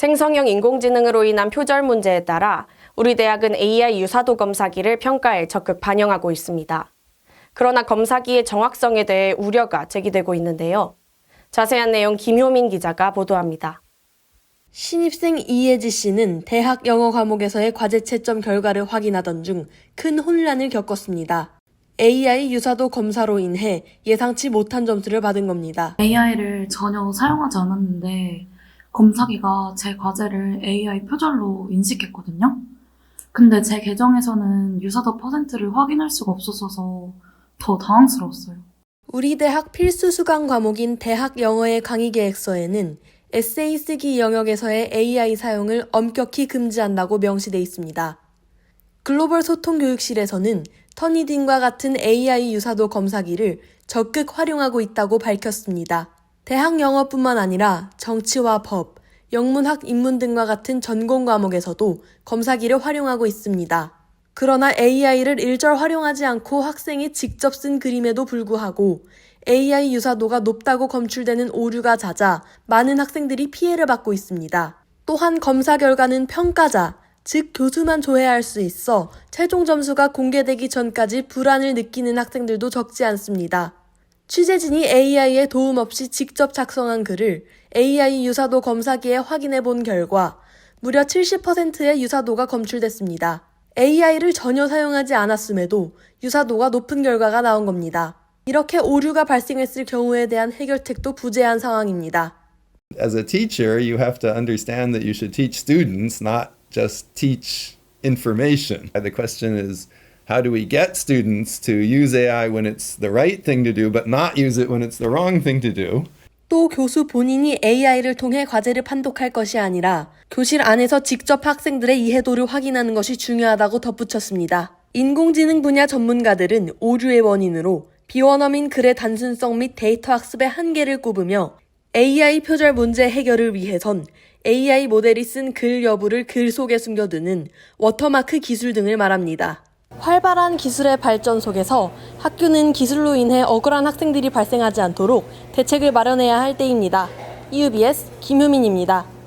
생성형 인공지능으로 인한 표절 문제에 따라 우리 대학은 AI 유사도 검사기를 평가에 적극 반영하고 있습니다. 그러나 검사기의 정확성에 대해 우려가 제기되고 있는데요. 자세한 내용 김효민 기자가 보도합니다. 신입생 이예지 씨는 대학 영어 과목에서의 과제 채점 결과를 확인하던 중 큰 혼란을 겪었습니다. AI 유사도 검사로 인해 예상치 못한 점수를 받은 겁니다. AI를 전혀 사용하지 않았는데 검사기가 제 과제를 AI 표절로 인식했거든요. 근데 제 계정에서는 유사도 퍼센트를 확인할 수가 없었어서 더 당황스러웠어요. 우리 대학 필수 수강 과목인 대학 영어의 강의 계획서에는 에세이 쓰기 영역에서의 AI 사용을 엄격히 금지한다고 명시돼 있습니다. 글로벌 소통 교육실에서는 터니딘과 같은 AI 유사도 검사기를 적극 활용하고 있다고 밝혔습니다. 대학 영어뿐만 아니라 정치와 법, 영문학 인문 등과 같은 전공 과목에서도 검사기를 활용하고 있습니다. 그러나 AI를 일절 활용하지 않고 학생이 직접 쓴 그림에도 불구하고 AI 유사도가 높다고 검출되는 오류가 잦아 많은 학생들이 피해를 받고 있습니다. 또한 검사 결과는 평가자, 즉 교수만 조회할 수 있어 최종 점수가 공개되기 전까지 불안을 느끼는 학생들도 적지 않습니다. 취재진이 AI의 도움 없이 직접 작성한 글을 AI 유사도 검사기에 확인해 본 결과 무려 70%의 유사도가 검출됐습니다. AI를 전혀 사용하지 않았음에도 유사도가 높은 결과가 나온 겁니다. 이렇게 오류가 발생했을 경우에 대한 해결책도 부재한 상황입니다. As a teacher, you have to understand that you should teach students, not just teach information. The question is, how do we get students to use AI when it's the right thing to do, but not use it when it's the wrong thing to do? 또 교수 본인이 AI를 통해 과제를 판독할 것이 아니라 교실 안에서 직접 학생들의 이해도를 확인하는 것이 중요하다고 덧붙였습니다. 인공지능 분야 전문가들은 오류의 원인으로 비원어민 글의 단순성 및 데이터 학습의 한계를 꼽으며 AI 표절 문제 해결을 위해선 AI 모델이 쓴 글 여부를 글 속에 숨겨두는 워터마크 기술 등을 말합니다. 활발한 기술의 발전 속에서 학교는 기술로 인해 억울한 학생들이 발생하지 않도록 대책을 마련해야 할 때입니다. EUBS 김효민입니다.